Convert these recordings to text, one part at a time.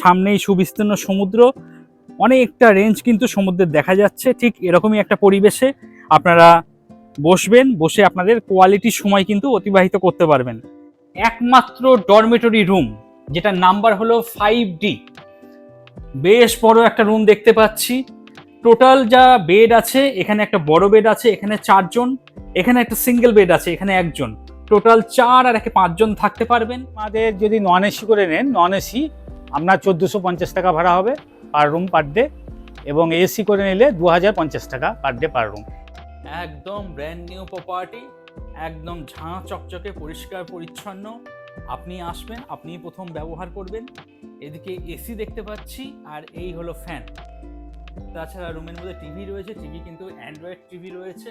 সামনেই সুবিস্তীর্ণ সমুদ্র, অনেকটা রেঞ্জ কিন্তু সমুদ্রের দেখা যাচ্ছে। ঠিক এরকমই একটা পরিবেশে আপনারা বসবেন, বসে আপনাদের কোয়ালিটির সময় কিন্তু অতিবাহিত করতে পারবেন। একমাত্র ডরমেটরি রুম যেটা নাম্বার হলো ফাইভ ডি বেশ বড় একটা রুম দেখতে পাচ্ছি। টোটাল যা বেড আছে, এখানে একটা বড় বেড আছে, এখানে চারজন, এখানে একটা সিঙ্গেল বেড আছে, এখানে একজন। টোটাল চার আর একে পাঁচজন থাকতে পারবেন। আমাদের যদি নন এসি করে নেন নন এসি আপনার চোদ্দোশো পঞ্চাশ টাকা ভাড়া হবে পার রুম পার ডে এবং এসি করে নিলে দু হাজার পঞ্চাশ টাকা পার ডে পার রুম একদম ব্র্যান্ড নিউ প্রপার্টি একদম ঝাঁ চকচকে পরিষ্কার পরিচ্ছন্ন। আপনি আসবেন আপনি প্রথম ব্যবহার করবেন। এদিকে এসি দেখতে পাচ্ছি আর এই হলো ফ্যান তাছাড়া রুমের মধ্যে টিভি রয়েছে টিভি কিন্তু অ্যান্ড্রয়েড টিভি রয়েছে।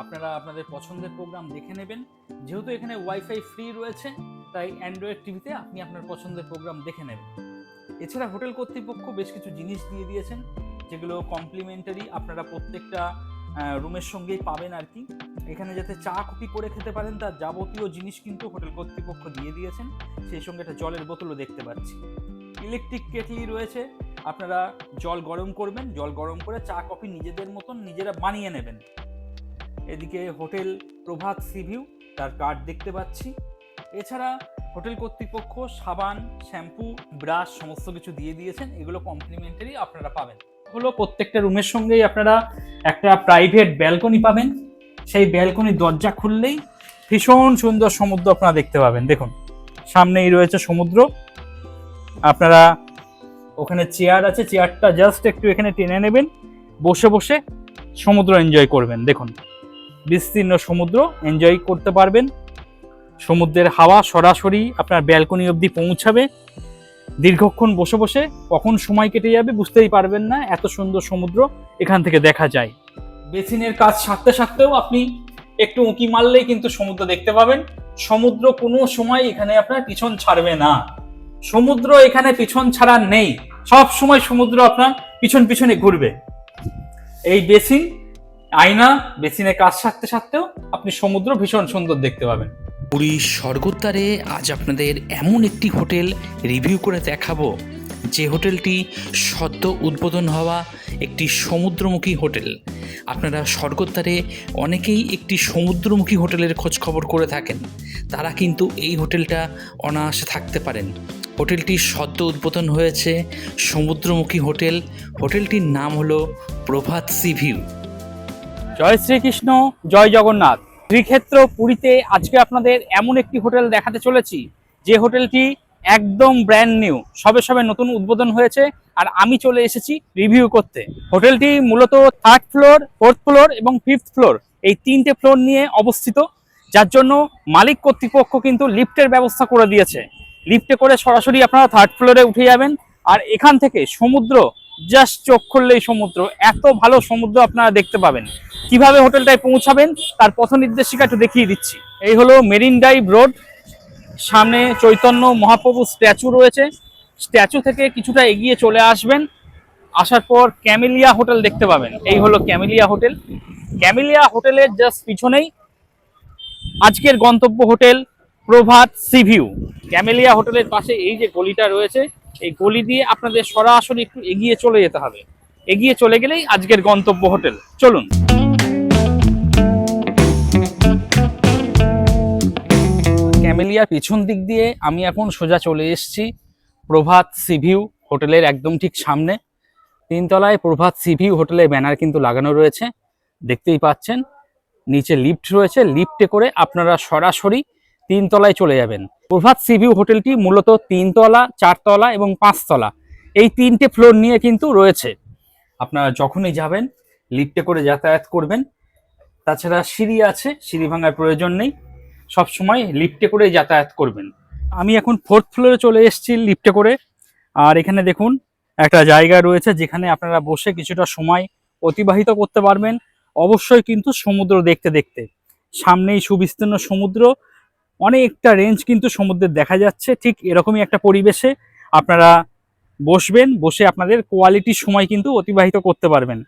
আপনারা আপনাদের পছন্দের প্রোগ্রাম দেখে নেবেন। যেহেতু এখানে ওয়াইফাই ফ্রি রয়েছে, তাই অ্যান্ড্রয়েড টিভিতে আপনি আপনার পছন্দের প্রোগ্রাম দেখে নেবেন। এছাড়া হোটেল কর্তৃপক্ষ বেশ কিছু জিনিস দিয়ে দিয়েছেন, যেগুলো কমপ্লিমেন্টারি আপনারা প্রত্যেকটা রুমের সঙ্গেই পাবেন আর কি। এখানে যাতে চা কফি করে খেতে পারেন, তার যাবতীয় জিনিস কিন্তু হোটেল কর্তৃপক্ষ দিয়ে দিয়েছেন। সেই সঙ্গে একটা জলের বোতলও দেখতে পাচ্ছি। ইলেকট্রিক কেটলি রয়েছে, আপনারা জল গরম করবেন, জল গরম করে চা কফি নিজেদের মতন নিজেরা বানিয়ে নেবেন। এদিকে হোটেল প্রভাত সিভিউ তার কার্ড দেখতে পাচ্ছি। এছাড়া হোটেল কর্তৃপক্ষ, সাবান, শ্যাম্পু, ব্রাশ, সমস্ত কিছু দিয়ে দিয়েছেন। এগুলো কমপ্লিমেন্টারি আপনারা পাবেন। হলো প্রত্যেকটা রুমের সঙ্গেই আপনারা একটা প্রাইভেট ব্যালকনি পাবেন। সেই ব্যালকনির দরজা খুললেই ভীষণ সুন্দর সমুদ্র আপনারা দেখতে পাবেন। দেখুন, সামনেই রয়েছে সমুদ্র। আপনারা ওখানে চেয়ার আছে। চেয়ারটা জাস্ট একটু এখানে টেনে নেবেন। বসে বসে সমুদ্র এনজয় করবেন। দেখুন, বিস্তীর্ণ সমুদ্র এনজয় করতে পারবেন। সমুদ্রের হাওয়া সরাসরি আপনার ব্যালকনি অবধি পৌঁছাবে। দীর্ঘক্ষণ বসে বসে কখন সময় কেটে যাবে বুঝতেই পারবেন না, এত সুন্দর সমুদ্র এখান থেকে দেখা যায়। বেসিনের কাজ সারতে সারতেও আপনি একটু উঁকি মারলেই কিন্তু সমুদ্র দেখতে পাবেন। সমুদ্র কোনো সময় এখানে আপনার পিছন ছাড়বে না। সমুদ্র এখানে পিছন ছাড়া নেই। সব সময় সমুদ্র আপনার পিছন পিছনে ঘুরবে। এই বেসিন, আয়না বেসিনে কাজ সারতে সারতেও আপনি সমুদ্র ভীষণ সুন্দর দেখতে পাবেন। পুরীর স্বর্গদ্বারে আজ আপনাদের এমন একটি হোটেল রিভিউ করে দেখাবো। যে হোটেলটি সদ্য উদ্বোধন হওয়া একটি সমুদ্রমুখী হোটেল। আপনারা স্বর্গদ্বারে অনেকেই একটি সমুদ্রমুখী হোটেলের খোঁজ খবর করে থাকেন। তারা কিন্তু এই হোটেলটা অনায়াসে থাকতে পারেন। হোটেলটি সদ্য উদ্বোধন হয়েছে সমুদ্রমুখী হোটেল। হোটেলটির নাম হলো প্রভাত সি ভিউ। জয় শ্রীকৃষ্ণ, জয় জগন্নাথ। শ্রীক্ষেত্র পুরীতে আজকে আপনাদের এমন একটি হোটেল দেখাতে চলেছি, যে হোটেলটি একদম ব্র্যান্ড নিউ সবে সবে নতুন উদ্বোধন হয়েছে আর আমি চলে এসেছি রিভিউ করতে। হোটেলটি মূলত থার্ড ফ্লোর ফোর্থ ফ্লোর এবং ফিফথ ফ্লোর এই তিনটে ফ্লোর নিয়ে অবস্থিত, যার জন্য মালিক কর্তৃপক্ষ কিন্তু লিফটের ব্যবস্থা করে দিয়েছে। লিফটে করে সরাসরি আপনারা থার্ড ফ্লোরে উঠে যাবেন আর এখান থেকে সমুদ্র জাস্ট চোখ খুললেই সমুদ্র, এত ভালো সমুদ্র আপনারা দেখতে পাবেন। কীভাবে হোটেলটায় পৌঁছাবেন তার পথ নির্দেশিকা একটু দেখিয়ে দিচ্ছি। এই হলো মেরিন ড্রাইভ রোড। সামনে চৈতন্য মহাপ্রভু স্ট্যাচু রয়েছে। স্ট্যাচু থেকে কিছুটা এগিয়ে চলে আসবেন। আসার পর ক্যামেলিয়া হোটেল দেখতে পাবেন। এই হলো ক্যামেলিয়া হোটেল। ক্যামেলিয়া হোটেলের জাস্ট পিছনেই আজকের গন্তব্য হোটেল প্রভাত সিভিউ ক্যামেলিয়া হোটেলের পাশে এই যে গলিটা রয়েছে, এই গলি দিয়ে আপনাদের সরাসরি একটু এগিয়ে চলে যেতে হবে। এগিয়ে চলে গেলেই আজকের গন্তব্য হোটেল। চলুন। ক্যামেলিয়ার পেছন দিক দিয়ে আমি এখন সোজা চলে এসেছি প্রভাত সিভিউ হোটেলের একদম ঠিক সামনে। তিনতলায় প্রভাত সিভিউ হোটেলের ব্যানার কিন্তু লাগানো রয়েছে, দেখতেই পাচ্ছেন। নিচে লিফট রয়েছে, লিফটে করে আপনারা সরাসরি তিনতলায় চলে যাবেন। প্রভাত সিভিউ হোটেলটি মূলত তিনতলা, চারতলা এবং পাঁচতলা, এই তিনটে ফ্লোর নিয়ে কিন্তু রয়েছে। আপনারা যখনই যাবেন, লিফটে করে যাতায়াত করবেন। তাছাড়া সিঁড়ি আছে, সিঁড়ি ভাঙার প্রয়োজন নেই। সব সময় লিফটে করে যাতায়াত করবেন। আমি এখন ফোর্থ ফ্লোরে চলে এসেছি লিফটে করে। আর এখানে দেখুন, একটা জায়গা রয়েছে যেখানে আপনারা বসে কিছুটা সময় অতিবাহিত করতে পারবেন। অবশ্যই কিন্তু সমুদ্র দেখতে দেখতে। সামনেই সুবিস্তীর্ণ সমুদ্র। অনেকটা রেঞ্জ কিন্তু সমুদ্রের দেখা যাচ্ছে। ঠিক এরকমই একটা পরিবেশে আপনারা বসবেন, বসে আপনাদের কোয়ালিটির সময় কিন্তু অতিবাহিত করতে পারবেন।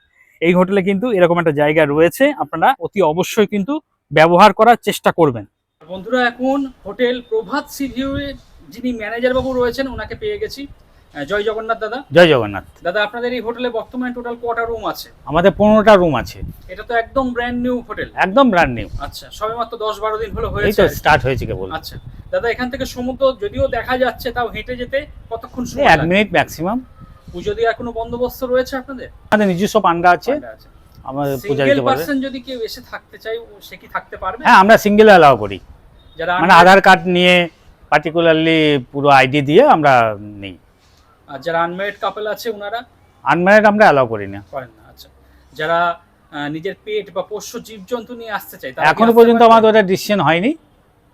এই হোটেলে কিন্তু এরকম একটা জায়গা রয়েছে। আপনারা অতি অবশ্যই কিন্তু ব্যবহার করার চেষ্টা করবেন। বন্ধুরা এখন হোটেল প্রভাত সি ভিউয়ের যিনি ম্যানেজার বাবু রয়েছেন ওনাকে পেয়ে গেছি। জয় জগন্নাথ দাদা। জয় জগন্নাথ। দাদা আপনাদের এই হোটেলে বর্তমানে টোটাল কটা রুম আছে? আমাদের পনেরোটা রুম আছে। এটা তো একদম ব্র্যান্ড নিউ হোটেল। একদম ব্র্যান্ড নিউ আচ্ছা সবে মাত্র দশ বারো দিন হলো এই হয়েছে তো স্টার্ট হয়েছে কেবল। আচ্ছা দাদা এখান থেকে সমুদ্র যদিও দেখা যাচ্ছে তাও হেঁটে যেতে কতক্ষণ সময় এক মিনিট ম্যাক্সিমাম পুজো দেওয়ার কোনো বন্দোবস্ত রয়েছে আপনাদের? আমাদের নিজস্ব পান্ডা আছে। আমাদের পূজা দিতে পারবে যদি কেউ এসে থাকতে চায় ও সে কি থাকতে পারবে? হ্যাঁ আমরা সিঙ্গেল অ্যালাউ করি। মানে আধার কার্ড নিয়ে পার্টিকুলারলি পুরো আইডি দিয়ে আমরা নিই। আর যারা আনম্যারিড কাপল আছে ওনারা আনম্যারিড আমরা অ্যালাউ করি না। করেন না আচ্ছা। যারা নিজের পেট বা পোষ্য জীবজন্তু নিয়ে আসতে চায় তারা এখনও পর্যন্ত আমাদের ওটা ডিসিশন হয়নি।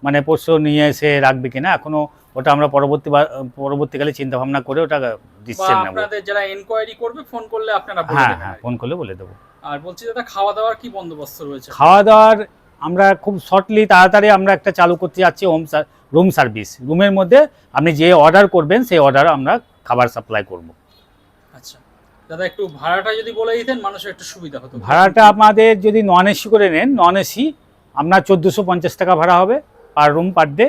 মানে পরশু নিয়ে এসে রাখবে কিনা এখনও ওটা আমরা পরবর্তী পরবর্তীকালে চিন্তা ভাবনা করে ওটা ডিসিশন নেব। আপনাদের যারা এনকোয়ারি করবে ফোন করলে আপনারা বলে হ্যাঁ দেবেন। হ্যাঁ ফোন করলে বলে দেবো। আর বলছি দাদা খাওয়া দাওয়ার কি বন্দোবস্ত রয়েছে? খাওয়া দাওয়ার আমরা খুব শর্টলি তাড়াতাড়ি আমরা একটা চালু করতে যাচ্ছি হোম রুম সার্ভিস রুমের মধ্যে আপনি যে অর্ডার করবেন সেই অর্ডার আমরা খাবার সাপ্লাই করব। আচ্ছা। দাদা একটু ভাড়াটা যদি বলে দিতেন মানুষের একটু সুবিধা হতো। ভাড়াটা আমাদের যদি নন এসি করে নেন নন এসি আপনার চোদ্দোশো পঞ্চাশ টাকা ভাড়া হবে পার রুম পার ডে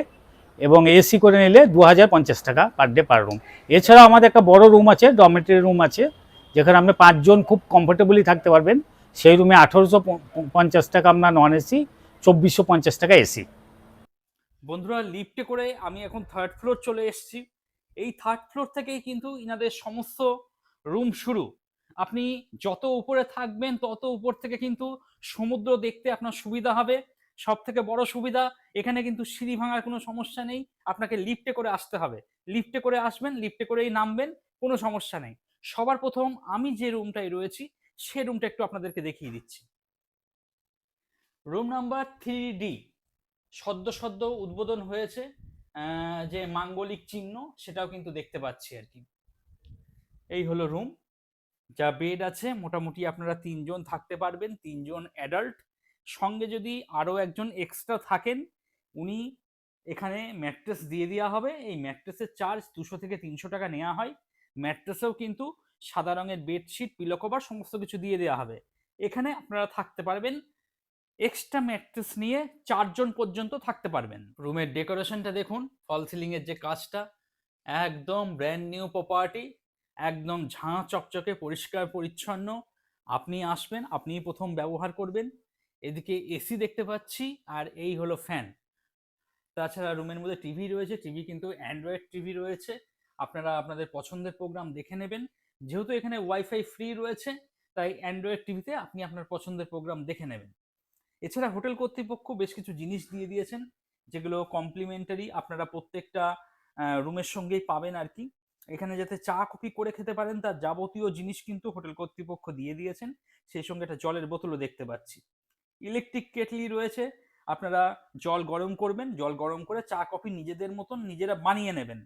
এবং এসি করে নিলে দু হাজার পঞ্চাশ টাকা পার ডে পার রুম এছাড়াও আমাদের একটা বড় রুম আছে ডরমেটরি রুম আছে যেখানে আপনি পাঁচজন খুব কমফোর্টেবলি থাকতে পারবেন। সেই রুমে আঠেরোশো পঞ্চাশ টাকা আপনার নন এসি চব্বিশশো পঞ্চাশ টাকা এসি। বন্ধুরা লিফটে করে আমি এখন থার্ড ফ্লোর চলে এসেছি। এই থার্ড ফ্লোর থেকেই কিন্তু ইনাদের সমস্ত রুম শুরু। আপনি যত উপরে থাকবেন, তত উপর থেকে কিন্তু সমুদ্র দেখতে আপনার সুবিধা হবে। সব থেকে বড় সুবিধা, এখানে কিন্তু সিঁড়ি ভাঙার কোনো সমস্যা নেই। আপনাকে লিফটে করে আসতে হবে। লিফটে করে আসবেন লিফটে করেই নামবেন, কোনো সমস্যা নেই। সবার প্রথম আমি যে রুমটায় রয়েছি, সে রুমটা একটু আপনাদেরকে দেখিয়ে দিচ্ছি। রুম নাম্বার থ্রি ডি সদ্য সদ্য উদ্বোধন হয়েছে যে মাঙ্গলিক চিহ্ন, সেটাও কিন্তু দেখতে পাচ্ছি আর কি। এই হলো রুম যা বেড আছে, মোটামুটি আপনারা তিনজন থাকতে পারবেন, তিনজন অ্যাডাল্ট সঙ্গে যদি আরও একজন এক্সট্রা থাকেন, উনি এখানে ম্যাট্রেস দিয়ে দেওয়া হবে। এই ম্যাট্রেসের চার্জ দুশো থেকে তিনশো টাকা নেওয়া হয়। ম্যাট্রেসেও কিন্তু সাদা রঙের বেডশিট পিলো কভার সমস্ত কিছু দিয়ে দেওয়া হবে। এখানে আপনারা থাকতে পারবেন এক্সট্রা ম্যাট্রেস নিয়ে চারজন পর্যন্ত থাকতে পারবেন। রুমের ডেকোরেশনটা দেখুন, ফল সিলিং এর যে কাজটা, একদম ব্র্যান্ড নিউ প্রপার্টি একদম ঝাঁ চকচকে, পরিষ্কার, পরিচ্ছন্ন। আপনি আসবেন, আপনিই প্রথম ব্যবহার করবেন। এদিকে এসি দেখতে পাচ্ছি, আর এই হলো ফ্যান তাছাড়া রুমের মধ্যে টিভি রয়েছে টিভি কিন্তু অ্যান্ড্রয়েড টিভি রয়েছে। আপনারা আপনাদের পছন্দের প্রোগ্রাম দেখে নেবেন। যেহেতু এখানে ওয়াইফাই ফ্রি রয়েছে, তাই অ্যান্ড্রয়েড টিভিতে আপনি আপনার পছন্দের প্রোগ্রাম দেখে নেবেন। এছাড়া হোটেল কর্তৃপক্ষ বেশ কিছু জিনিস দিয়ে দিয়েছেন, যেগুলো কমপ্লিমেন্টারি আপনারা প্রত্যেকটা রুমের সঙ্গেই পাবেন আর কি। এখানে যাতে চা, কফি করে খেতে পারেন, তার যাবতীয় জিনিস কিন্তু হোটেল কর্তৃপক্ষ দিয়ে দিয়েছেন। সেই সঙ্গে একটা জলের বোতলও দেখতে পাচ্ছি। ইলেকট্রিক কেটলি রয়েছে, আপনারা জল গরম করবেন, জল গরম করে চা, কফি নিজেদের মতন নিজেরা বানিয়ে নেবেন।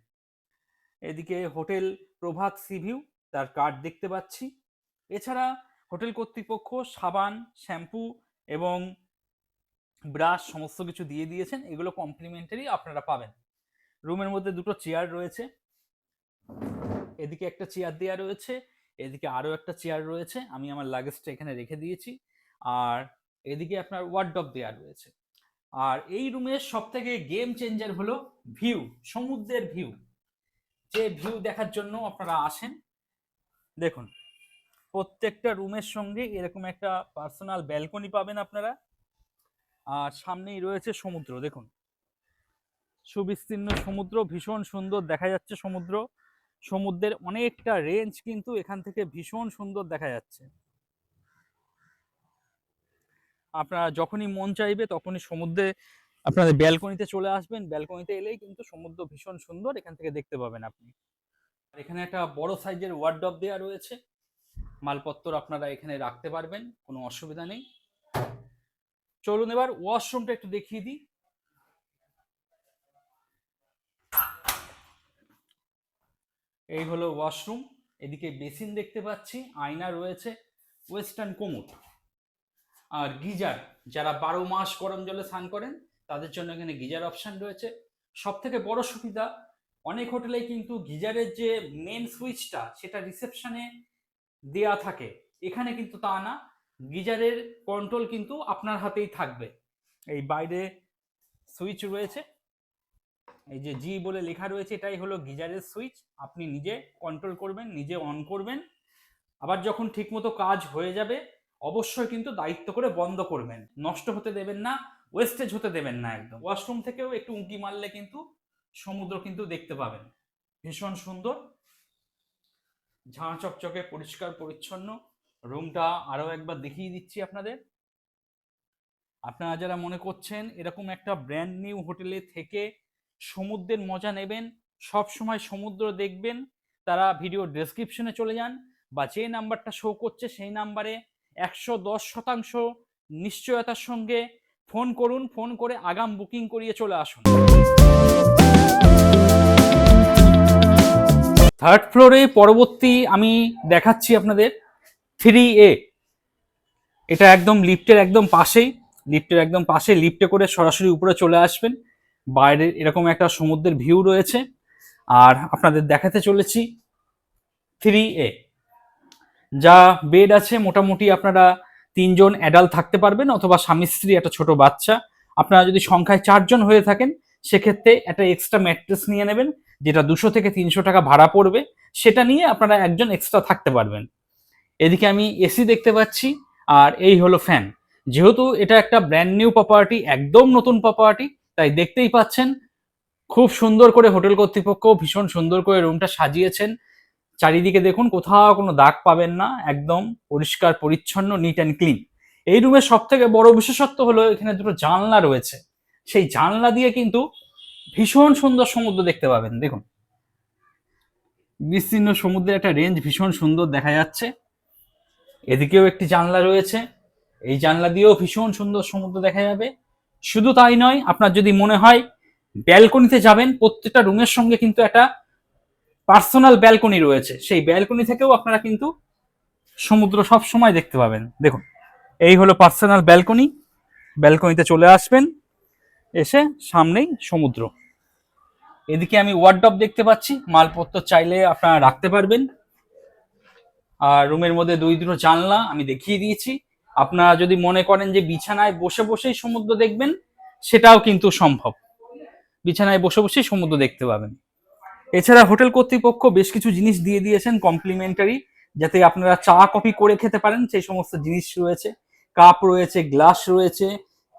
এদিকে হোটেল প্রভাত সিভিউ তার কার্ড দেখতে পাচ্ছি। এছাড়া হোটেল কর্তৃপক্ষ সাবান, শ্যাম্পু এবং ব্রাশ সমস্ত কিছু দিয়ে দিয়েছেন, এগুলো কমপ্লিমেন্টারি আপনারা পাবেন। রুমের মধ্যে দুটো চেয়ার রয়েছে। এদিকে একটা চেয়ার দেওয়া রয়েছে, এদিকে আরও একটা চেয়ার রয়েছে, আমি আমার লাগেজটা এখানে রেখে দিয়েছি। আর এদিকে আপনার ওয়ার্ডব দেওয়া রয়েছে। আর এই রুমের সব থেকে গেম চেঞ্জার হলো ভিউ সমুদ্রের ভিউ যে ভিউ দেখার জন্য আপনারা আসেন, দেখুন, প্রত্যেকটা রুমের সঙ্গে এরকম একটা পার্সোনাল ব্যালকনি পাবেন আপনারা। আর সামনেই রয়েছে সমুদ্র, দেখুন। সুবিস্তীর্ণ সমুদ্র, ভীষণ সুন্দর দেখা যাচ্ছে সমুদ্র। সমুদ্রের অনেকটা রেঞ্জ কিন্তু এখান থেকে ভীষণ সুন্দর দেখা যাচ্ছে। আপনারা যখনই মন চাইবে তখনই সমুদ্রে আপনাদের ব্যালকনিতে চলে আসবেন। ব্যালকনিতে এলেই কিন্তু সমুদ্র ভীষণ সুন্দর, এখান থেকে দেখতে পাবেন আপনি। আর এখানে একটা বড় সাইজের ওয়ার্ডব দেওয়া রয়েছে। মালপত্র আপনারা এখানে রাখতে পারবেন, কোনো অসুবিধা নেই। চলুন এবার ওয়াশরুমটা একটু দেখিয়ে দিই। এই হলো ওয়াশরুম, এদিকে বেসিন দেখতে পাচ্ছি, আয়না রয়েছে, ওয়েস্টার্ন কোমোট। আর গিজার, যারা বারো মাস গরম জলে স্নান করেন, তাদের জন্য এখানে গিজার অপশান রয়েছে। সব থেকে বড় সুবিধা, অনেক হোটেলে কিন্তু গিজারের যে মেন সুইচটা সেটা রিসেপশনে দেয়া থাকে। এখানে কিন্তু তা না গিজারের কন্ট্রোল কিন্তু আপনার হাতেই থাকবে। এই বাইরে সুইচ রয়েছে। এই যে জি বলে লেখা রয়েছে, এটাই হলো গিজারের সুইচ আপনি নিজে কন্ট্রোল করবেন, নিজে অন করবেন। আবার যখন ঠিকমতো কাজ হয়ে যাবে, অবশ্যই কিন্তু দায়িত্ব করে বন্ধ করবেন। নষ্ট হতে দেবেন না ওয়েস্টেজ হতে দেবেন না একদম। ওয়াশরুম থেকেও একটু উঁকি মারলে কিন্তু সমুদ্র কিন্তু দেখতে পাবেন। ভীষণ সুন্দর, ঝাঁ চকচকে, পরিষ্কার, পরিচ্ছন্ন। রুমটা আরও একবার দেখিয়ে দিচ্ছি আপনাদের। আপনারা যারা মনে করছেন এরকম একটা ব্র্যান্ড নিউ হোটেলে থেকে সমুদ্রের মজা নেবেন, সব সময় সমুদ্র দেখবেন, তারা ভিডিও ডেসক্রিপশনে চলে যান বা যে নাম্বারটা শো করছে সেই নাম্বারে একশো দশ শতাংশ নিশ্চয়তার সঙ্গে ফোন করুন ফোন করে আগাম বুকিং করিয়ে চলে আসুন। থার্ড ফ্লোরে পরবর্তী আমি দেখাচ্ছি আপনাদের। Three A. এটা একদম লিফটের একদম পাশেই, লিফটের একদম পাশে লিফটে করে সরাসরি উপরে চলে আসবেন। বাইরে এরকম একটা সমুদ্রের ভিউ রয়েছে। আর আপনাদের দেখাতে চলেছি থ্রি এ। যা বেড আছে, মোটামুটি আপনারা তিনজন অ্যাডাল্ট থাকতে পারবেন, অথবা স্বামী স্ত্রী, একটা ছোট বাচ্চা। আপনারা যদি সংখ্যায় চারজন হয়ে থাকেন, সেক্ষেত্রে একটা এক্সট্রা ম্যাট্রেস নিয়ে নেবেন, যেটা দুশো থেকে তিনশো টাকা ভাড়া পড়বে। সেটা নিয়ে আপনারা একজন এক্সট্রা থাকতে পারবেন। এদিকে আমি এসি দেখতে পাচ্ছি, আর এই হলো ফ্যান যেহেতু এটা একটা ব্র্যান্ড নিউ প্রপার্টি একদম নতুন প্রপার্টি তাই দেখতেই পাচ্ছেন, খুব সুন্দর করে হোটেল কর্তৃপক্ষ ভীষণ সুন্দর করে রুমটা সাজিয়েছেন। চারিদিকে দেখুন, কোথাও কোনো দাগ পাবেন না, একদম পরিষ্কার, পরিচ্ছন্ন নিট অ্যান্ড ক্লিন এই রুমের সব থেকে বড় বিশেষত্ব হলো এখানে দুটো জানলা রয়েছে। সেই জানলা দিয়ে কিন্তু ভীষণ সুন্দর সমুদ্র দেখতে পাবেন, দেখুন। বিস্তীর্ণ সমুদ্রের একটা রেঞ্জ ভীষণ সুন্দর দেখা যাচ্ছে। এদিকেও একটি জানলা রয়েছে। এই জানলা দিয়েও ভীষণ সুন্দর সমুদ্র দেখা যাবে। শুধু তাই নয়, আপনার যদি মনে হয় ব্যালকনিতে যাবেন, প্রত্যেকটা রুমের সঙ্গে কিন্তু একটা পার্সোনাল ব্যালকনি রয়েছে। সেই ব্যালকনি থেকেও আপনারা কিন্তু সমুদ্র সব সময় দেখতে পাবেন। দেখুন, এই হলো পার্সোনাল ব্যালকনি। ব্যালকনিতে চলে আসবেন, এসে সামনেই সমুদ্র। এদিকে আমি ওয়ার্ডব দেখতে পাচ্ছি। মালপত্র চাইলে আপনারা রাখতে পারবেন। আর রুমের মধ্যে দুই দুটো জানলা আমি দেখিয়ে দিয়েছি। আপনারা যদি মনে করেন যে বিছানায় বসে বসেই সমুদ্র দেখবেন, সেটাও কিন্তু সম্ভব। বিছানায় বসে বসেই সমুদ্র দেখতে পাবেন। এছাড়া হোটেল কর্তৃপক্ষ বেশ কিছু জিনিস দিয়ে দিয়েছেন কমপ্লিমেন্টারি যাতে আপনারা চা, কফি করে খেতে পারেন, সেই সমস্ত জিনিস রয়েছে। কাপ রয়েছে, গ্লাস রয়েছে,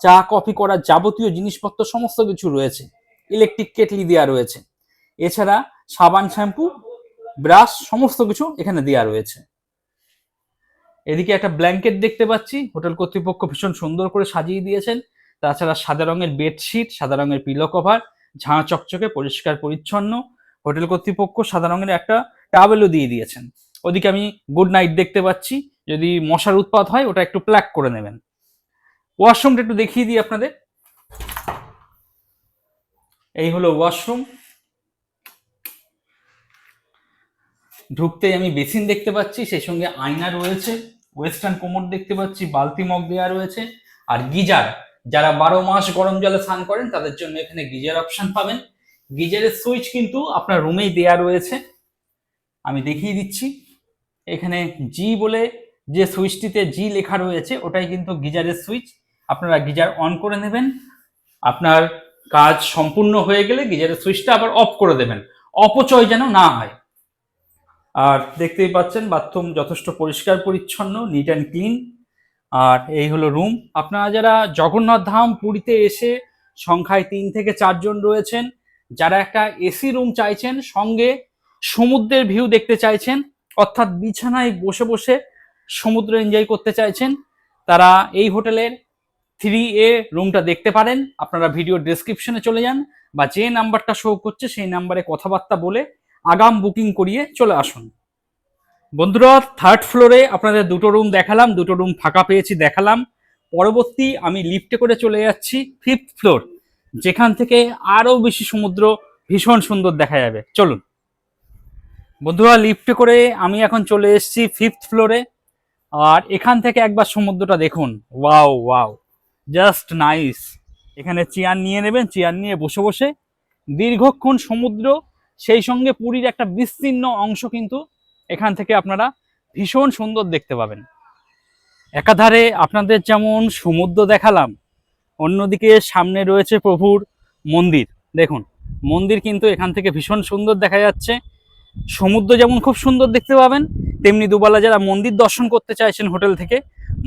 চা, কফি করার যাবতীয় জিনিসপত্র, সমস্ত কিছু রয়েছে। ইলেকট্রিক কেটলি দেওয়া রয়েছে। এছাড়া সাবান, শ্যাম্পু ব্রাশ, সমস্ত কিছু এখানে দেওয়া রয়েছে। এদিকে একটা ব্ল্যাঙ্কেট দেখতে পাচ্ছি। হোটেল কর্তৃপক্ষ ভীষণ সুন্দর করে সাজিয়ে দিয়েছেন। তাছাড়া সাদা রঙের বেডশিট, সাদা রঙের পিলো কভার ঝাঁ চকচকে, পরিষ্কার, পরিচ্ছন্ন। হোটেল কর্তৃপক্ষ সাদা রঙের একটা টাওয়েলও দিয়ে দিয়েছেন। ওদিকে আমি গুড নাইট দেখতে পাচ্ছি। যদি মশার উৎপাত হয়, ওটা একটু প্ল্যাক করে নেবেন। ওয়াশরুমটা একটু দেখিয়ে দিই আপনাদের। এই হলো ওয়াশরুম ঢুকতেই আমি বেসিন দেখতে পাচ্ছি, সেই সঙ্গে আয়না রয়েছে, ওয়েস্টার্ন কোমর দেখতে পাচ্ছি, বালতি মগ দেওয়া রয়েছে, আর গিজার, যারা বারো মাস গরম জলে স্নান করেন, তাদের জন্য এখানে গিজার অপশন পাবেন। গিজারের সুইচ কিন্তু আপনার রুমেই দেয়া রয়েছে। আমি দেখিয়ে দিচ্ছি, এখানে জি বলে যে সুইচটিতে জি লেখা রয়েছে, ওটাই কিন্তু গিজারের সুইচ। আপনারা গিজার অন করে নেবেন, আপনার কাজ সম্পূর্ণ হয়ে গেলে গিজারের সুইচটা আবার অফ করে দেবেন। অপচয় যেন না হয়। আর দেখতেই পাচ্ছেন, বাথরুম যথেষ্ট পরিষ্কার, পরিচ্ছন্ন নিট অ্যান্ড ক্লিন আর এই হলো রুম আপনারা যারা জগন্নাথ ধাম পুরীতে এসে সংখ্যায় তিন থেকে চারজন রয়েছেন, যারা একটা এসি রুম চাইছেন, সঙ্গে সমুদ্রের ভিউ দেখতে চাইছেন, অর্থাৎ বিছানায় বসে বসে সমুদ্র এনজয় করতে চাইছেন, তারা এই হোটেলের থ্রি এ রুমটা দেখতে পারেন। আপনারা ভিডিও ডেসক্রিপশনে চলে যান, বা যে নাম্বারটা শো করছে, সেই নাম্বারে কথাবার্তা বলে আগাম বুকিং করিয়ে চলে আসুন। বন্ধুরা থার্ড ফ্লোরে আপনাদের দুটো রুম দেখালাম, দুটো রুম ফাঁকা পেয়েছি দেখালাম। পরবর্তী আমি লিফটে করে চলে যাচ্ছি ফিফথ ফ্লোর যেখান থেকে আরও বেশি সমুদ্র ভীষণ সুন্দর দেখা যাবে। চলুন। বন্ধুরা লিফটে করে আমি এখন চলে এসেছি ফিফথ ফ্লোরে আর এখান থেকে একবার সমুদ্রটা দেখুন। ওয়াও ওয়াও জাস্ট নাইস এখানে চেয়ার নিয়ে নেবেন চেয়ার নিয়ে বসে বসে দীর্ঘক্ষণ সমুদ্র সেই সঙ্গে পুরীর একটা বিস্তীর্ণ অংশ কিন্তু এখান থেকে আপনারা ভীষণ সুন্দর দেখতে পাবেন। একাধারে আপনাদের যেমন সমুদ্র দেখালাম, অন্যদিকে সামনে রয়েছে প্রভুর মন্দির। দেখুন, মন্দির কিন্তু এখান থেকে ভীষণ সুন্দর দেখা যাচ্ছে। সমুদ্র যেমন খুব সুন্দর দেখতে পাবেন, তেমনি দুবেলা যারা মন্দির দর্শন করতে চাইছেন হোটেল থেকে,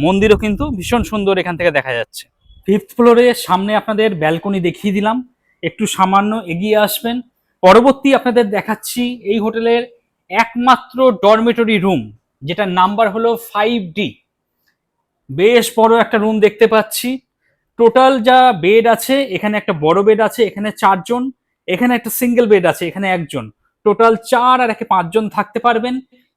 মন্দিরও কিন্তু ভীষণ সুন্দর এখান থেকে দেখা যাচ্ছে। ফিফথ ফ্লোরে সামনে আপনাদের ব্যালকনি দেখিয়ে দিলাম। একটু সামান্য এগিয়ে আসবেন পরবর্তী আপনাদের দেখাচ্ছি এই হোটেলের একমাত্র ডরমেটরি রুম যেটার নাম্বার হলো ফাইভ ডি বেশ বড় একটা রুম দেখতে পাচ্ছি। টোটাল যা বেড আছে, এখানে একটা বড় বেড আছে, এখানে চারজন, এখানে একটা সিঙ্গেল বেড আছে, এখানে একজন। টোটাল চার আর একে পাঁচজন থাকতে পারবেন।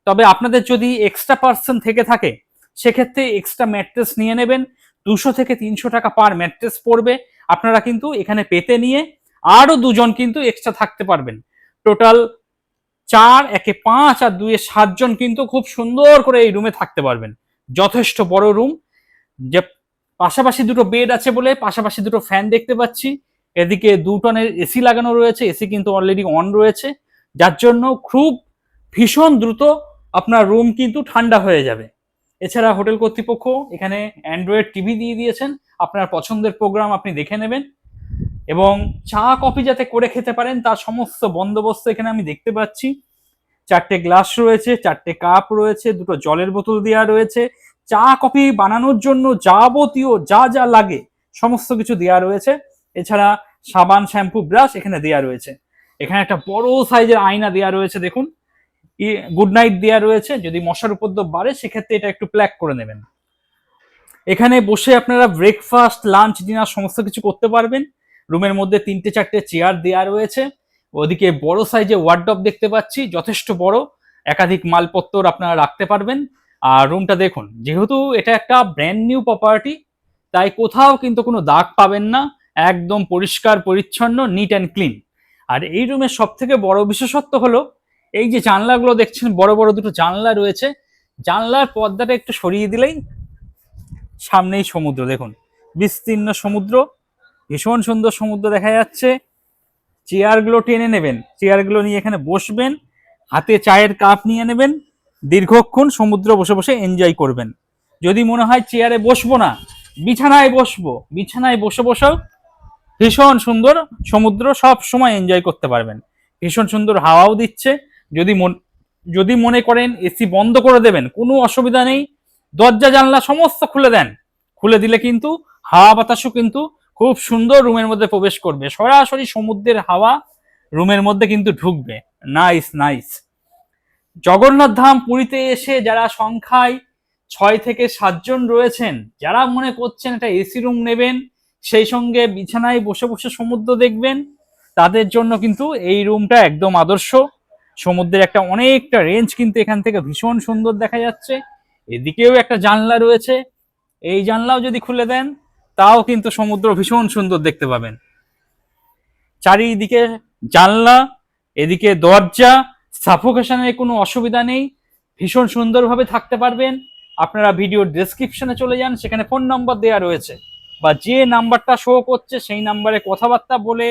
তবে আপনাদের যদি এক্সট্রা পার্সন থেকে থাকে, সেক্ষেত্রে এক্সট্রা ম্যাট্রেস নিয়ে নেবেন। দুশো থেকে তিনশো টাকা পার ম্যাট্রেস পড়বে। আপনারা কিন্তু এখানে পেতে নিয়ে আরও দুজন কিন্তু এক্সট্রা থাকতে পারবেন। টোটাল চার, একে পাঁচ আর দুয়ে সাতজন কিন্তু খুব সুন্দর করে এই রুমে থাকতে পারবেন। যথেষ্ট বড় রুম যে পাশাপাশি দুটো বেড আছে বলে পাশাপাশি দুটো ফ্যান দেখতে পাচ্ছি। এদিকে দু টনের এসি লাগানো রয়েছে এসি কিন্তু অলরেডি অন রয়েছে। যার জন্য খুব ভীষণ দ্রুত আপনার রুম কিন্তু ঠান্ডা হয়ে যাবে। এছাড়া হোটেল কর্তৃপক্ষ এখানে অ্যান্ড্রয়েড টিভি দিয়ে দিয়েছেন। আপনার পছন্দের প্রোগ্রাম আপনি দেখে নেবেন। এবং চা, কফি যাতে করে খেতে পারেন, তার সমস্ত বন্দোবস্ত এখানে আমি দেখতে পাচ্ছি। চারটে গ্লাস রয়েছে, চারটে কাপ রয়েছে, দুটো জলের বোতল দেওয়া রয়েছে। চা, কফি বানানোর জন্য যাবতীয় যা যা লাগে সমস্ত কিছু দেওয়া রয়েছে। এছাড়া সাবান, শ্যাম্পু, ব্রাশ এখানে দেওয়া রয়েছে। এখানে একটা বড় সাইজের আয়না দেওয়া রয়েছে, দেখুন। গুড নাইট দেওয়া রয়েছে। যদি মশার উপদ্রব বাড়ে, সেক্ষেত্রে এটা একটু প্ল্যাক করে নেবেন। এখানে বসে আপনারা ব্রেকফাস্ট লাঞ্চ ডিনার সমস্ত কিছু করতে পারবেন। রুমের মধ্যে তিনটে চারটে চেয়ার দেওয়া রয়েছে। ওদিকে বড় সাইজে ওয়ার্ডব দেখতে পাচ্ছি, যথেষ্ট বড়। একাধিক মালপত্র আপনারা রাখতে পারবেন। আর রুমটা দেখুন, যেহেতু এটা একটা ব্র্যান্ড নিউ প্রপার্টি তাই কোথাও কিন্তু কোনো দাগ পাবেন না। একদম পরিষ্কার, পরিচ্ছন্ন নিট অ্যান্ড ক্লিন আর এই রুমের সব থেকে বড় বিশেষত্ব হলো, এই যে জানলাগুলো দেখছেন, বড় বড় দুটো জানলা রয়েছে। জানলার পর্দাটা একটু সরিয়ে দিলেই সামনেই সমুদ্র, দেখুন। বিস্তীর্ণ সমুদ্র। ভীষণ সুন্দর সমুদ্র দেখা যাচ্ছে। চেয়ারগুলো টেনে নেবেন। চেয়ারগুলো নিয়ে এখানে বসবেন। হাতে চায়ের কাপ নিয়ে নেবেন। দীর্ঘক্ষণ সমুদ্র বসে বসে এনজয় করবেন। যদি মনে হয় চেয়ারে বসবো না, বিছানায় বসবো, বিছানায় বসে বসেও ভীষণ সুন্দর সমুদ্র সব সময় এনজয় করতে পারবেন। ভীষণ সুন্দর হাওয়াও দিচ্ছে। যদি মন, যদি মনে করেন এসি বন্ধ করে দেবেন, কোনো অসুবিধা নেই। দরজা জানলা সমস্ত খুলে দেন। খুলে দিলে কিন্তু হাওয়া বাতাসও কিন্তু খুব সুন্দর রুমের মধ্যে প্রবেশ করবে। সরাসরি সমুদ্রের হাওয়া রুমের মধ্যে কিন্তু ঢুকবে। নাইস নাইস জগন্নাথ ধাম পুরীতে এসে যারা সংখ্যায় ছয় থেকে সাতজন রয়েছেন, যারা মনে করছেন একটা এসি রুম নেবেন, সেই সঙ্গে বিছানায় বসে বসে সমুদ্র দেখবেন, তাদের জন্য কিন্তু এই রুমটা একদম আদর্শ। সমুদ্রের একটা অনেকটা রেঞ্জ কিন্তু এখান থেকে ভীষণ সুন্দর দেখা যাচ্ছে। এদিকেও একটা জানলা রয়েছে। এই জানলাও যদি খুলে দেন তাও কিন্তু সমুদ্র ভীষণ সুন্দর দেখতে পাবেন। চারিদিকে জানলা, এদিকে দরজা সাফোকেশনের কোনো অসুবিধা নেই। ভীষণ সুন্দরভাবে থাকতে পারবেন। আপনারা ভিডিওর ডেসক্রিপশনে চলে যান, সেখানে ফোন নম্বর দেওয়া রয়েছে। বা যে নাম্বারটা শো করছে, সেই নাম্বারে কথাবার্তা বলে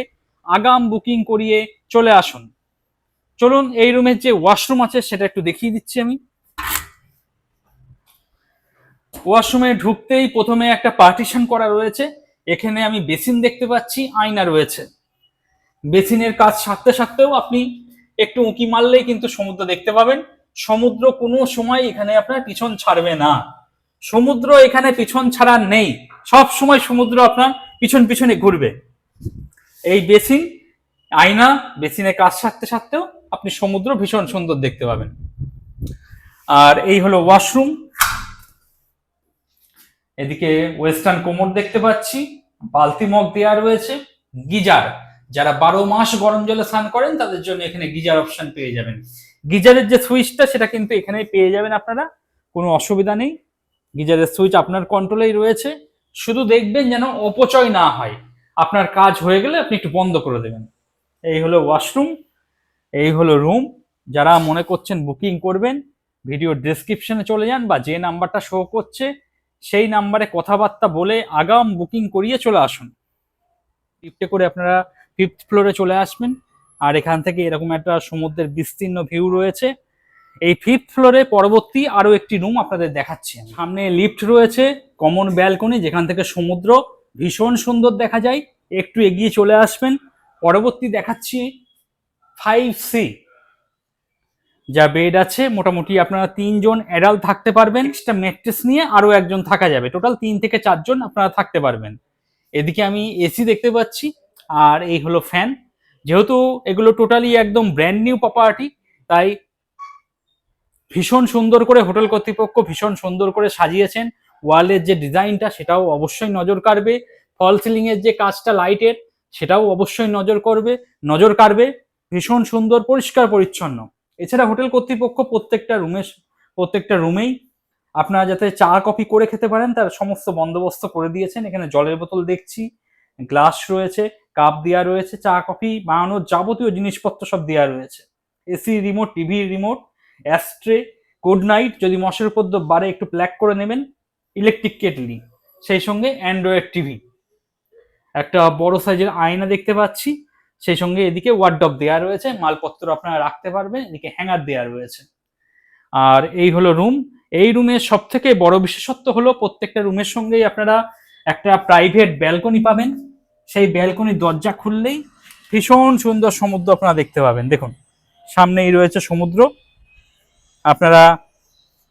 আগাম বুকিং করিয়ে চলে আসুন। চলুন, এই রুমের যে ওয়াশরুম আছে, সেটা একটু দেখিয়ে দিচ্ছি আমি। ওয়াশরুমে ঢুকতেই প্রথমে একটা পার্টিশন করা রয়েছে। এখানে আমি বেসিন দেখতে পাচ্ছি, আয়না রয়েছে। বেসিনের কাজ সারতে সারতেও আপনি একটু উঁকি মারলেই কিন্তু সমুদ্র দেখতে পাবেন। সমুদ্র কোনো সময় এখানে আপনার পিছন ছাড়বে না। সমুদ্র এখানে পিছন ছাড়া নেই। সব সময় সমুদ্র আপনার পিছন পিছনে ঘুরবে। এই বেসিন, আয়না বেসিনের কাজ সারতে সারতেও আপনি সমুদ্র ভীষণ সুন্দর দেখতে পাবেন। আর এই হলো ওয়াশরুম। এদিকে ওয়েস্টার্ন কোমর দেখতে পাচ্ছি বালতি মগ দেওয়া রয়েছে, গিজার। যারা বারো মাস গরম জলে স্নান করেন, তাদের জন্য এখানে গিজার অপশন পেয়ে যাবেন। গিজারের যে সুইচটা, সেটা কিন্তু এখানে পেয়ে যাবেন আপনারা, কোনো অসুবিধা নেই। গিজারের সুইচ আপনার কন্ট্রোলেই রয়েছে। শুধু দেখবেন যেন অপচয় না হয়। আপনার কাজ হয়ে গেলে আপনি একটু বন্ধ করে দেবেন। এই হলো ওয়াশরুম এই হলো রুম যারা মনে করছেন বুকিং করবেন ভিডিও ডেসক্রিপশনে চলে যান বা যে নাম্বারটা শো করছে সেই নাম্বারে কথাবার্তা বলে আগাম বুকিং করিয়ে চলে আসুন। লিফটে করে আপনারা ফিফথ ফ্লোরে চলে আসবেন, আর এখান থেকে এরকম একটা সমুদ্রের বিস্তীর্ণ ভিউ রয়েছে। এই ফিফথ ফ্লোরে পরবর্তী আরও একটি রুম আপনাদের দেখাচ্ছি সামনে লিফট রয়েছে কমন ব্যালকনি যেখান থেকে সমুদ্র ভীষণ সুন্দর দেখা যায়। একটু এগিয়ে চলে আসবেন। পরবর্তী দেখাচ্ছি ফাইভ সি যা বেড আছে, মোটামুটি আপনারা তিনজন অ্যাডাল্ট থাকতে পারবেন। এক্সট্রা ম্যাট্রেস নিয়ে আরও একজন থাকা যাবে। টোটাল তিন থেকে চারজন আপনারা থাকতে পারবেন। এদিকে আমি এসি দেখতে পাচ্ছি, আর এই হলো ফ্যান যেহেতু এগুলো টোটালি একদম ব্র্যান্ড নিউ প্রপার্টি তাই ভীষণ সুন্দর করে হোটেল কর্তৃপক্ষ ভীষণ সুন্দর করে সাজিয়েছেন। ওয়ালের যে ডিজাইনটা সেটাও অবশ্যই নজর কাড়বে। ফল সিলিং এর যে কাজটা লাইটের সেটাও অবশ্যই নজর করবে। নজর কাড়বে। ভীষণ সুন্দর, পরিষ্কার, পরিচ্ছন্ন। এছাড়া হোটেল কর্তৃপক্ষ প্রত্যেকটা রুমে প্রত্যেকটা রুমেই আপনারা যাতে চা, কফি করে খেতে পারেন, তার সমস্ত বন্দোবস্ত করে দিয়েছেন। এখানে জলের বোতল দেখছি, গ্লাস রয়েছে, কাপ দেওয়া রয়েছে, চা, কফি বানানোর যাবতীয় জিনিসপত্র সব দেওয়া রয়েছে। AC remote, TV remote, ashtray, good night, যদি মশের উপদ্রব বাড়ে একটু প্ল্যাক করে নেবেন, ইলেকট্রিক কেটলি, সেই সঙ্গে অ্যান্ড্রয়েড টিভি। একটা বড় সাইজের আয়না দেখতে পাচ্ছি। সেই সঙ্গে এদিকে ওয়ার্ডব দেওয়া রয়েছে, মালপত্র আপনারা রাখতে পারবেন, এদিকে হ্যাঙ্গার দেওয়া রয়েছে। আর এই হলো রুম এই রুমের সব থেকে বড় বিশেষত্ব হলো প্রত্যেকটা রুমের সঙ্গেই আপনারা একটা প্রাইভেট ব্যালকনি পাবেন। সেই ব্যালকনির দরজা খুললেই ভীষণ সুন্দর সমুদ্র আপনারা দেখতে পাবেন। দেখুন, সামনেই রয়েছে সমুদ্র। আপনারা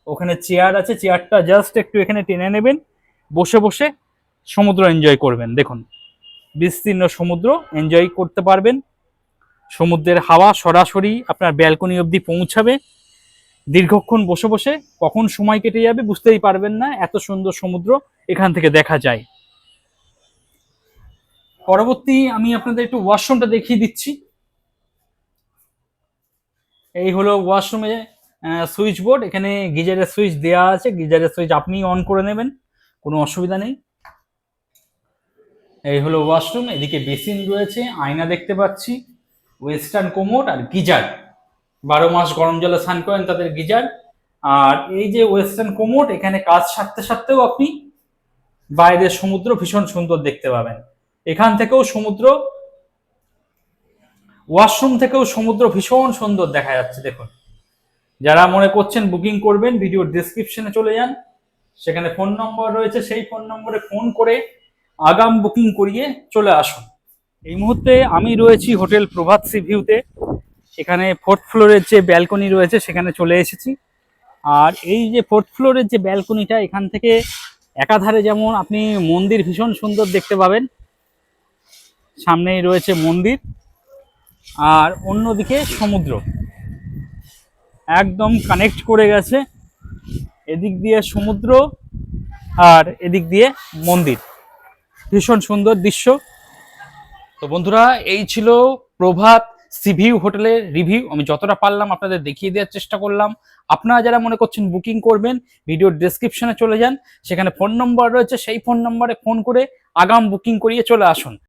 ওখানে চেয়ার আছে চেয়ারটা জাস্ট একটু এখানে টেনে নেবেন, বসে বসে সমুদ্র এনজয় করবেন। দেখুন বিস্তীর্ণ সমুদ্র এনজয় করতে পারবেন। সমুদ্রের হাওয়া সরাসরি আপনার ব্যালকনি অবধি পৌঁছাবে। দীর্ঘক্ষণ বসে বসে কখন সময় কেটে যাবে বুঝতেই পারবেন না, এত সুন্দর সমুদ্র এখান থেকে দেখা যায়। পরবর্তী আমি আপনাদের একটু ওয়াশরুমটা দেখিয়ে দিচ্ছি। এই হলো ওয়াশরুমে সুইচ বোর্ড এখানে গিজারের সুইচ দেওয়া আছে। গিজারের সুইচ আপনি অন করে নেবেন, কোনো অসুবিধা নেই। এই হলো ওয়াশরুম এদিকে বেসিন রয়েছে, আয়না দেখতে পাচ্ছি ওয়েস্টার্ন কোমোট আর গিজার। বারো মাস গরম জলে স্নান করেন তাদের গিজার। আর এই যে ওয়েস্টার্ন কোমোট এখানে কাজ সারতে সারতেও আপনি বাইরের সমুদ্র ভীষণ সুন্দর দেখতে পাবেন। এখান থেকেও সমুদ্র ওয়াশরুম থেকেও সমুদ্র ভীষণ সুন্দর দেখা যাচ্ছে, দেখুন। যারা মনে করছেন বুকিং করবেন ভিডিওর ডিসক্রিপশনে চলে যান। সেখানে ফোন নম্বর রয়েছে, সেই ফোন নম্বরে ফোন করে আগাম বুকিং করিয়ে চলে আসুন। এই মুহূর্তে আমি রয়েছি হোটেল প্রভাত সি ভিউতে। এখানে ফোর্থ ফ্লোরের যে ব্যালকনি রয়েছে, সেখানে চলে এসেছি। আর এই যে ফোর্থ ফ্লোরের যে ব্যালকনিটা এখান থেকে একাধারে যেমন আপনি মন্দির ভীষণ সুন্দর দেখতে পাবেন। সামনেই রয়েছে মন্দির। আর অন্যদিকে সমুদ্র। একদম কানেক্ট করে গেছে। এদিক দিয়ে সমুদ্র আর এদিক দিয়ে মন্দির। ভীষণ সুন্দর দৃশ্য। তো বন্ধুরা, এই ছিল প্রভাত সিভিউ হোটেলের রিভিউ। আমি যতটা পারলাম আপনাদের দেখিয়ে দেওয়ার চেষ্টা করলাম। আপনারা যারা মনে করছেন বুকিং করবেন, ভিডিওর ডেসক্রিপশনে চলে যান। সেখানে ফোন নম্বর রয়েছে, সেই ফোন নম্বরে ফোন করে আগাম বুকিং করিয়ে চলে আসুন।